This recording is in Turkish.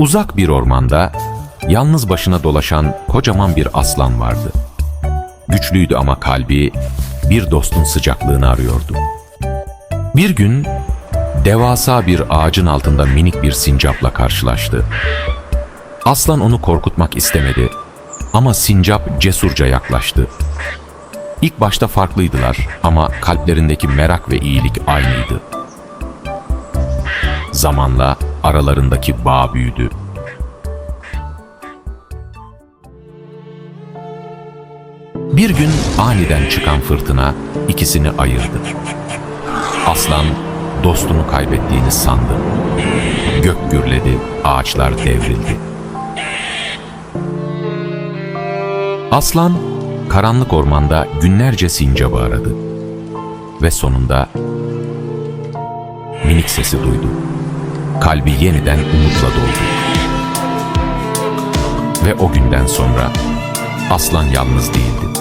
Uzak bir ormanda yalnız başına dolaşan kocaman bir aslan vardı. Güçlüydü ama kalbi bir dostun sıcaklığını arıyordu. Bir gün devasa bir ağacın altında minik bir sincapla karşılaştı. Aslan onu korkutmak istemedi ama sincap cesurca yaklaştı. İlk başta farklıydılar ama kalplerindeki merak ve iyilik aynıydı. Zamanla aralarındaki bağ büyüdü. Bir gün aniden çıkan fırtına ikisini ayırdı. Aslan dostunu kaybettiğini sandı. Gök gürledi, ağaçlar devrildi. Aslan karanlık ormanda günlerce sincabı aradı. Ve sonunda minik sesi duydu. Kalbi yeniden umutla doldu. Ve o günden sonra aslan yalnız değildi.